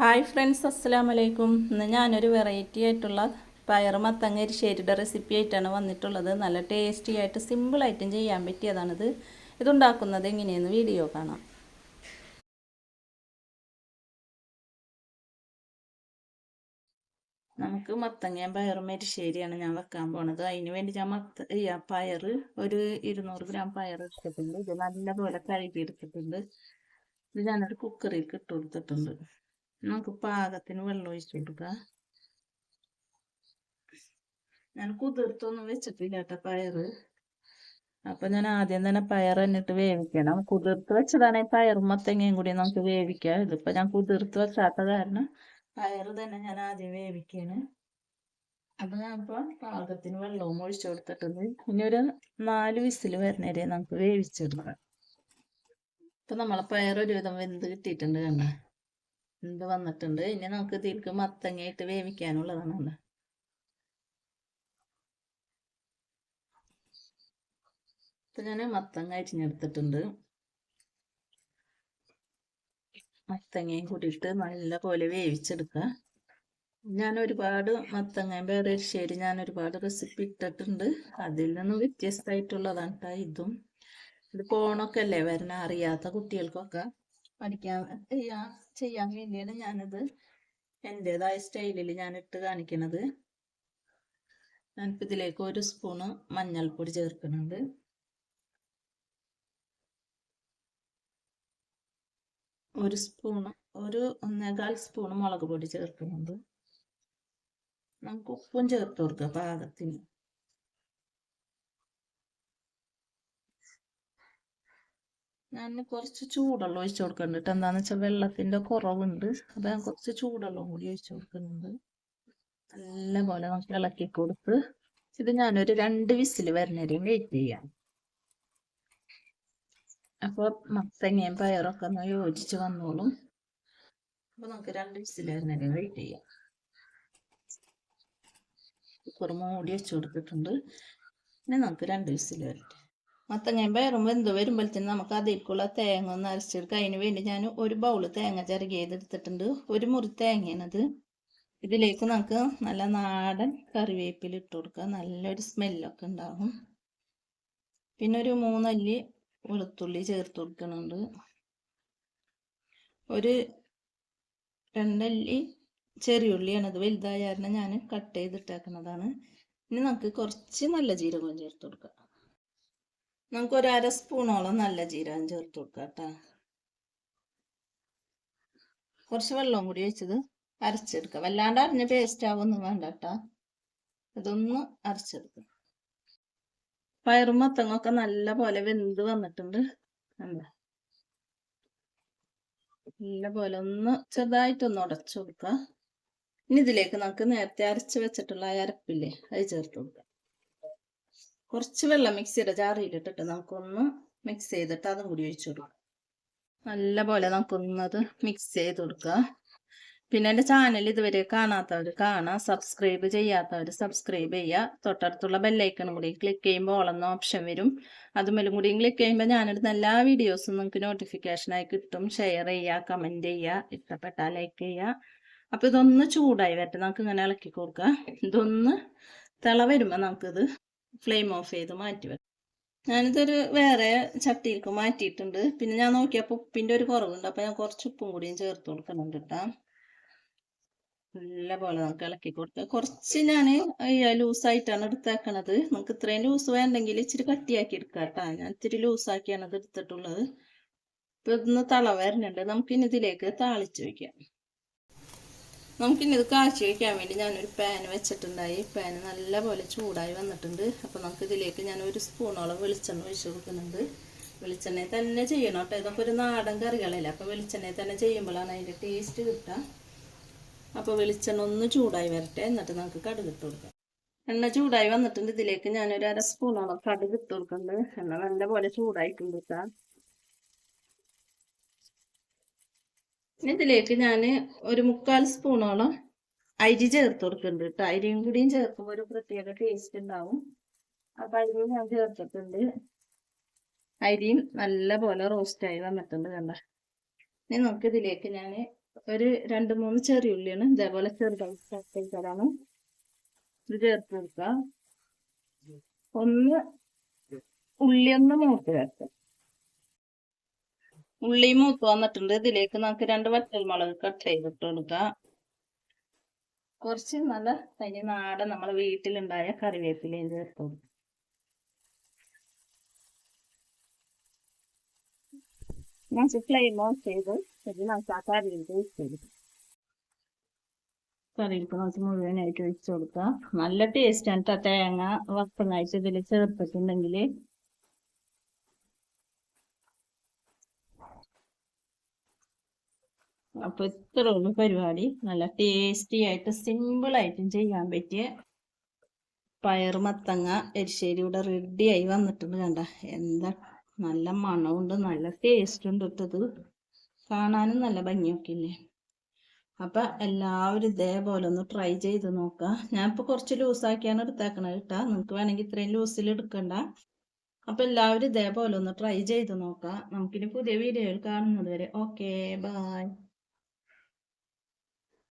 Hi friends അസ്സാം വലൈക്കും ഇന്ന് ഞാനൊരു വെറൈറ്റി ആയിട്ടുള്ള പയർ മത്തങ്ങ എരിശ്ശേരിയുടെ റെസിപ്പി ആയിട്ടാണ് വന്നിട്ടുള്ളത്. നല്ല ടേസ്റ്റി ആയിട്ട് സിമ്പിളായിട്ടും ചെയ്യാൻ പറ്റിയതാണിത്. ഇതുണ്ടാക്കുന്നത് എങ്ങനെയെന്ന് വീഡിയോ കാണാം. നമുക്ക് മത്തങ്ങയും പയറും എരിശ്ശേരിയാണ് ഞാൻ വെക്കാൻ പോണത്. അതിന് വേണ്ടി ഞാൻ മത്ത പയർ ഒരു ഇരുന്നൂറ് ഗ്രാം പയർ എടുത്തിട്ടുണ്ട് ഇത് നല്ലപോലെ കഴുകി എടുത്തിട്ടുണ്ട് ഇത് ഞാനൊരു കുക്കറിൽ ഇട്ട് കൊടുത്തിട്ടുണ്ട്. നമുക്ക് പാകത്തിന് വെള്ളം ഒഴിച്ചു ഞാൻ കുതിർത്തൊന്നും വെച്ചിട്ടില്ല കേട്ടോ പയറ്. അപ്പൊ ഞാൻ ആദ്യം തന്നെ പയർ എന്നിട്ട് വേവിക്കണം. കുതിർത്ത് വെച്ചതാണ് പയറും മത്തങ്ങയും കൂടി നമുക്ക് വേവിക്കാം. ഇതിപ്പോ ഞാൻ കുതിർത്ത് വെച്ചാത്ത കാരണം പയർ തന്നെ ഞാൻ ആദ്യം വേവിക്കാണ്. അപ്പൊ ഞാൻ ഇപ്പൊ പാകത്തിന് വെള്ളവും ഒഴിച്ചു കൊടുത്തിട്ടുണ്ട്. ഇനി ഒരു നാല് വിസിൽ വരുന്നേരെ നമുക്ക് വേവിച്ചെടുക്കാം. ഇപ്പൊ നമ്മളെ പയർ ഒരുവിധം വെന്ത് കിട്ടിയിട്ടുണ്ട് കണ്ട? വെന്ത് വന്നിട്ടുണ്ട്. ഇനി നമുക്ക് ഇതിലേക്ക് മത്തങ്ങയിട്ട് വേവിക്കാനുള്ളതാണ് ഞാൻ മത്തങ്ങ അരിഞ്ഞെടുത്തിട്ടുണ്ട്. മത്തങ്ങയും കൂടിയിട്ട് നല്ല പോലെ വേവിച്ചെടുക്കുക. ഞാൻ ഒരുപാട് മത്തങ്ങയും വേറെ ശരി ഞാൻ ഒരുപാട് റെസിപ്പി ഇട്ടിട്ടുണ്ട്. അതിൽ നിന്നും വ്യത്യസ്തമായിട്ടുള്ളതാണ് കേട്ടോ ഇതും. ഇത് പോണൊക്കെ അല്ലേ? വരണ അറിയാത്ത കുട്ടികൾക്കൊക്കെ പഠിക്കാൻ ചെയ്യാൻ വേണ്ടിയാണ് ഞാനത് എന്റെതായ സ്റ്റൈലിൽ ഞാൻ ഇട്ട് കാണിക്കുന്നത് ഞാനിപ്പോൾ ഇതിലേക്ക് ഒരു സ്പൂണ് മഞ്ഞൾപ്പൊടി ചേർക്കുന്നുണ്ട്. ഒരു സ്പൂണ് ഒരു ഒന്നേകാൽ സ്പൂണ് മുളക് പൊടി ചേർക്കുന്നുണ്ട്. നമുക്ക് ഉപ്പും ചേർത്ത് കൊടുക്കുക പാകത്തിന്. ഞാൻ കുറച്ച് ചൂടുവെള്ളം ഒഴിച്ചു കൊടുക്കുന്നുണ്ട് എന്താന്ന് വെച്ചാൽ വെള്ളത്തിന്റെ കുറവുണ്ട്. അപ്പൊ ഞാൻ കുറച്ച് ചൂടുവെള്ളം കൂടി ഒഴിച്ചു കൊടുക്കുന്നുണ്ട്. നല്ല പോലെ നമുക്ക് ഇളക്കി കൊടുത്ത് ഇത് ഞാനൊരു രണ്ട് വിസിൽ വരുന്നവരെയും വെയിറ്റ് ചെയ്യാം. അപ്പോൾ മത്തങ്ങയും പയറൊക്കെ ഒന്ന് യോജിച്ച് വന്നോളും. അപ്പൊ നമുക്ക് രണ്ട് വിസിൽ വരുന്നവരെയും വെയിറ്റ് ചെയ്യാം. മൂടി വെച്ച് കൊടുത്തിട്ടുണ്ട്. പിന്നെ നമുക്ക് രണ്ട് വിസിൽ വരട്ടെ. മത്തങ്ങയും പയറും വെന്ത് വരുമ്പോഴത്തേന് നമുക്ക് അതിലേക്കുള്ള തേങ്ങ ഒന്ന് അരച്ചെടുക്കുക അതിന് വേണ്ടി ഞാൻ ഒരു ബൗൾ തേങ്ങ ചിരകിയതെടുത്തിട്ടുണ്ട് ഒരു മുറി തേങ്ങയാണത് ഇതിലേക്ക് നമുക്ക് നല്ല നാടൻ കറിവേപ്പില ഇട്ട് കൊടുക്കുക നല്ലൊരു സ്മെല്ലൊക്കെ ഉണ്ടാകും പിന്നെ ഒരു മൂന്നല്ലി വെളുത്തുള്ളി ചേർത്ത് കൊടുക്കുന്നുണ്ട്. ഒരു രണ്ടല്ലി ചെറിയുള്ളിയാണ് അത് വലുതായ കാരണം ഞാൻ കട്ട് ചെയ്തിട്ടേക്കുന്നതാണ്. ഇനി നമുക്ക് കുറച്ച് നല്ല ജീരകം ചേർത്ത് കൊടുക്കാം. നമുക്ക് ഒരു അര സ്പൂണോളം നല്ല ജീരകം ചേർത്ത് കൊടുക്കാം കേട്ടോ. കുറച്ച് വെള്ളവും കൂടി ഒഴിച്ചത് അരച്ചെടുക്കാം. വല്ലാണ്ട് അരിഞ്ഞ പേസ്റ്റ് ആവൊന്നും വേണ്ട കേട്ടാ. ഇതൊന്ന് അരച്ചെടുക്കാം. പയറും മത്തങ്ങൊക്കെ നല്ല പോലെ വെന്ത് വന്നിട്ടുണ്ട്. എന്താ നല്ല പോലെ ഒന്ന് ചെറുതായിട്ടൊന്ന് ഉടച്ചു കൊടുക്കുക ഇനി ഇതിലേക്ക് നമുക്ക് നേരത്തെ അരച്ച് വെച്ചിട്ടുള്ള അരപ്പില്ലേ അത് ചേർത്ത് കൊടുക്കാം. കുറച്ച് വെള്ളം മിക്സിയുടെ ജാറിയിലിട്ടിട്ട് നമുക്കൊന്ന് മിക്സ് ചെയ്തിട്ട് അതും കൂടി ഒഴിച്ചു കൊടുക്കാം നല്ല പോലെ നമുക്കൊന്നത് മിക്സ് ചെയ്ത് കൊടുക്കുക. പിന്നെ എന്റെ ചാനൽ ഇതുവരെ കാണാത്തവർ കാണാം. സബ്സ്ക്രൈബ് ചെയ്യാത്തവർ സബ്സ്ക്രൈബ് ചെയ്യുക. തൊട്ടടുത്തുള്ള ബെല്ലൈക്കണും കൂടി ക്ലിക്ക് ചെയ്യുമ്പോൾ ഓളെന്ന ഓപ്ഷൻ വരും. അതുമല്ലും കൂടി ക്ലിക്ക് ചെയ്യുമ്പോൾ ഞാനെടുത്ത എല്ലാ വീഡിയോസും നിങ്ങൾക്ക് നോട്ടിഫിക്കേഷനായി കിട്ടും. ഷെയർ ചെയ്യുക കമന്റ് ചെയ്യുക ഇഷ്ടപ്പെട്ടാൽ ലൈക്ക് ചെയ്യുക. അപ്പോൾ ഇതൊന്ന് ചൂടായി വരട്ടെ. നമുക്ക് ഇങ്ങനെ ഇളക്കി കൊടുക്കുക ഇതൊന്ന് തിള വരുമ്പോൾ നമുക്കിത് ഫ്ലെയിം ഓഫ് ചെയ്ത് മാറ്റി വെക്കും. ഞാനിതൊരു വേറെ ചട്ടിയിലേക്ക് മാറ്റിയിട്ടുണ്ട്. പിന്നെ ഞാൻ നോക്കിയപ്പോൾ ഉപ്പിന്റെ ഒരു കുറവുണ്ട്. അപ്പോൾ ഞാൻ കുറച്ച് ഉപ്പും കൂടിയും ചേർത്ത് കൊടുക്കുന്നുണ്ട് കേട്ടോ നല്ല പോലെ നമുക്ക് ഇളക്കി കൊടുക്കുക കുറച്ച് ഞാൻ ലൂസായിട്ടാണ് എടുത്തേക്കണത്. നമുക്ക് ഇത്രയും ലൂസ് വേണ്ടെങ്കിൽ ഇച്ചിരി കട്ടിയാക്കി എടുക്കാം കേട്ടോ ഞാൻ ഇത്തിരി ലൂസാക്കിയാണ് ഇത് എടുത്തിട്ടുള്ളത്. ഇപ്പം ഇതൊന്ന് തള വരുന്നുണ്ട് നമുക്കിനി ഇതിലേക്ക് താളിച്ച് വയ്ക്കാം നമുക്കിനി ഇത് കാച്ചി വയ്ക്കാൻ വേണ്ടി ഞാനൊരു പാൻ വെച്ചിട്ടുണ്ടായി. പാൻ നല്ലപോലെ ചൂടായി വന്നിട്ടുണ്ട്. അപ്പോൾ നമുക്കിതിലേക്ക് ഞാൻ ഒരു സ്പൂണോളം വെളിച്ചെണ്ണ ഒഴിച്ചു കൊടുക്കുന്നുണ്ട്. വെളിച്ചെണ്ണയിൽ തന്നെ ചെയ്യണം കേട്ടോ. ഇതൊക്കെ ഒരു നാടൻ കറികളല്ലേ. അപ്പോൾ വെളിച്ചെണ്ണയിൽ തന്നെ ചെയ്യുമ്പോഴാണ് അതിന്റെ ടേസ്റ്റ് കിട്ടുക. അപ്പോൾ വെളിച്ചെണ്ണ ഒന്ന് ചൂടായി വരട്ടെ. എന്നിട്ട് നമുക്ക് കടുക് ഇട്ട് കൊടുക്കാം. എണ്ണ ചൂടായി വന്നിട്ടുണ്ട്. ഇതിലേക്ക് ഞാനൊരു അര സ്പൂണോളം കടുക് ഇട്ട് കൊടുക്കുന്നുണ്ട്. എണ്ണ നല്ലപോലെ ചൂടായിട്ടുണ്ട് കേട്ടോ. ഇതിലേക്ക് ഞാൻ ഒരു മുക്കാൽ സ്പൂണോളം അരി ചേർത്ത് കൊടുക്കുന്നുണ്ട് കേട്ടോ. അരിയും കൂടിയും ചേർക്കുമ്പോൾ ഒരു പ്രത്യേക ടേസ്റ്റ് ഉണ്ടാവും. അപ്പൊ അരിയും ഞാൻ ചേർത്തിട്ടുണ്ട്. അരിയും നല്ല പോലെ റോസ്റ്റ് ആയി വന്നിട്ടുണ്ട് കണ്ട. ഇനി നമുക്ക് ഇതിലേക്ക് ഞാൻ ഒരു രണ്ട് മൂന്ന് ചെറിയ ഉള്ളിയാണ് ഇതേപോലെ ചെറുതാണ് ഇത് ചേർത്ത് കൊടുക്കുക ഒന്ന് ഉള്ളി ഒന്ന് മൂത്ത് വെക്കാം. ഉള്ളി മൂത്ത് വന്നിട്ടുണ്ട്. ഇതിലേക്ക് നമുക്ക് രണ്ട് വറ്റൽമുളക് കട്ട് ചെയ്തിട്ട് കൊടുക്കാം. കുറച്ച് നല്ല തനി നാടൻ നമ്മളെ വീട്ടിലുണ്ടായ കറിവേപ്പിലയും ചേർത്ത് നമുക്ക് ഫ്ലെയിം നമുക്ക് മുഴുവനായിട്ട് ഒഴിച്ചു കൊടുക്കാം. നല്ല ടേസ്റ്റ് ആണ് തേങ്ങ വറുത്തതായിട്ട് ഇതിൽ ചേർത്തിട്ടുണ്ടെങ്കിൽ അപ്പൊ ഇത്ര ഉള്ളു പരിപാടി. നല്ല ടേസ്റ്റി ആയിട്ട് സിമ്പിൾ ആയിട്ടും ചെയ്യാൻ പറ്റിയ പയർ മത്തങ്ങ എരിശ്ശേരി ഇവിടെ റെഡി ആയി വന്നിട്ടുണ്ട് കണ്ട. എന്താ നല്ല മണമുണ്ട് നല്ല ടേസ്റ്റ് ഉണ്ട് ഇട്ടത്. കാണാനും നല്ല ഭംഗിയൊക്കെ ഇല്ലേ? അപ്പൊ എല്ലാവരും ഇതേപോലെ ഒന്ന് ട്രൈ ചെയ്ത് നോക്കുക ഞാനിപ്പോ കുറച്ച് ലൂസാക്കിയാണ് എടുത്തേക്കണത് കേട്ടാ. നിങ്ങൾക്ക് വേണമെങ്കിൽ ഇത്രയും ലൂസിൽ എടുക്കണ്ട. അപ്പൊ എല്ലാവരും ഇതേപോലെ ഒന്ന് ട്രൈ ചെയ്ത് നോക്കുക നമുക്കിനി പുതിയ വീഡിയോയിൽ കാണുന്നത് വരെ. Okay bye